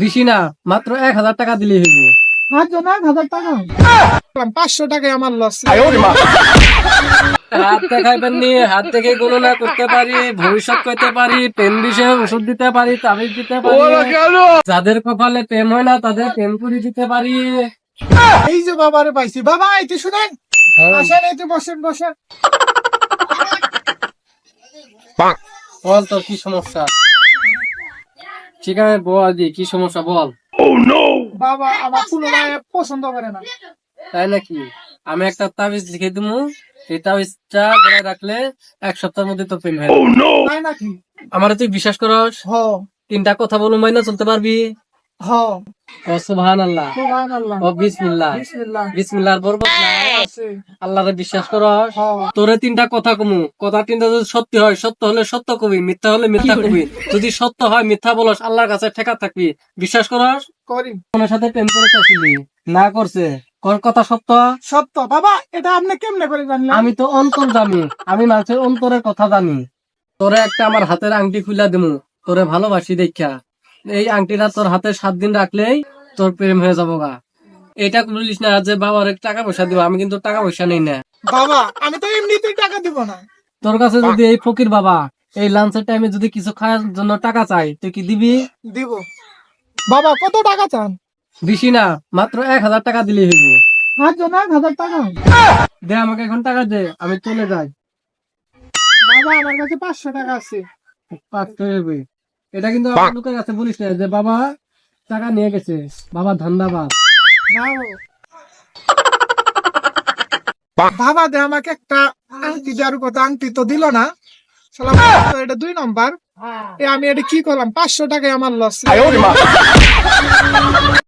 বেশি না মাত্র এক হাজার টাকা দিলেই হইব। হাত জন এক হাজার টাকা। পাঁচশো টাকায় আমার লস হাত দেখাইবেন নি হাত দেখে গণনা করতে পারি ভবিষ্যৎ করতে পারি প্রেম বিষয়ে ওষুধ দিতে পারি তাবিজ দিতে পারি। যাদের কপালে প্রেম হয় না তাদের প্রেম করে দিতে পারি। এই যে বাবারে পাইছি। বাবা এতে শুনেন আসেন এতে বসেন বসেন। বল তোর কি সমস্যা? ঠিক আছে কি সমস্যা বল। বাবা আমার পুনরায় পছন্দ করে না। তাই নাকি? আমি একটা তাবিজ লিখে দিব এই তাবিজটা গলায় রাখলে এক সপ্তাহের মধ্যে তো প্রেম হয়। তাই নাকি? আমার তুই বিশ্বাস করস? হ। তিনটা কথা বলুন ভাই না চলতে পারবি? হ। ও সুবহান আল্লাহ সুবহানাল্লাহ। ও বিসমিল্লাহ। বিসমিল্লাহ। বিসমিল্লাহর বরকত নাই। আছে। আল্লাহরে বিশ্বাস করস হ। তোরে তিনটা কথা কমু। কথা তিনটা যদি সত্যি হয় সত্য হলে সত্য কবি মিথ্যা হলে মিথ্যা কবি। যদি সত্য হয় মিথ্যা বলস আল্লাহর কাছে ঠেকা থাকবি। বিশ্বাস করস করি ওনার সাথে প্রেম করে চাইছিলি। না করছে। কর কথা সত্য? সত্য। বাবা এটা আপনি কেমনে করে জানলেন? আমি তো অন্তর জানি। আমি মানুষের অন্তরের কথা জানি। তোরে একটা আমার হাতের আংটি খুলে দিমু। তোরে ভালোবাসি দেখা এই আংটিটা তোর হাতে সাত দিন রাখলেই তোর প্রেম হয়ে যাব গা। এটা বলিস না যে বাবার টাকা পয়সা দিব আমি কিন্তু টাকা পয়সা নেই না। বাবা আমি তো এমনিতেই টাকা দিব না। তোর কাছে যদি এই ফকির বাবা এই লাঞ্চের টাইমে যদি কিছু খাওয়ার জন্য টাকা চাই তুই কি দিবি? দিব। বাবা কত টাকা চান? বেশি না মাত্র এক হাজার টাকা দিলেই হইব। হাত জন এক হাজার টাকা? দে আমাকে এখন টাকা দে আমি চলে যাই। বাবা আমার কাছে পাঁচশো টাকা আছে। পাঁচশো হইবে এটা কিন্তু আমার লোকের কাছে বলিস না যে বাবা টাকা নিয়ে গেছে। বাবা ধান্দাবাদ বাবা দে আমাকে একটা আংটি যার কথা আংটি তো দিল না। এটা দুই নম্বর। এ আমি এটা কি করলাম? পাঁচশো টাকায় আমার লস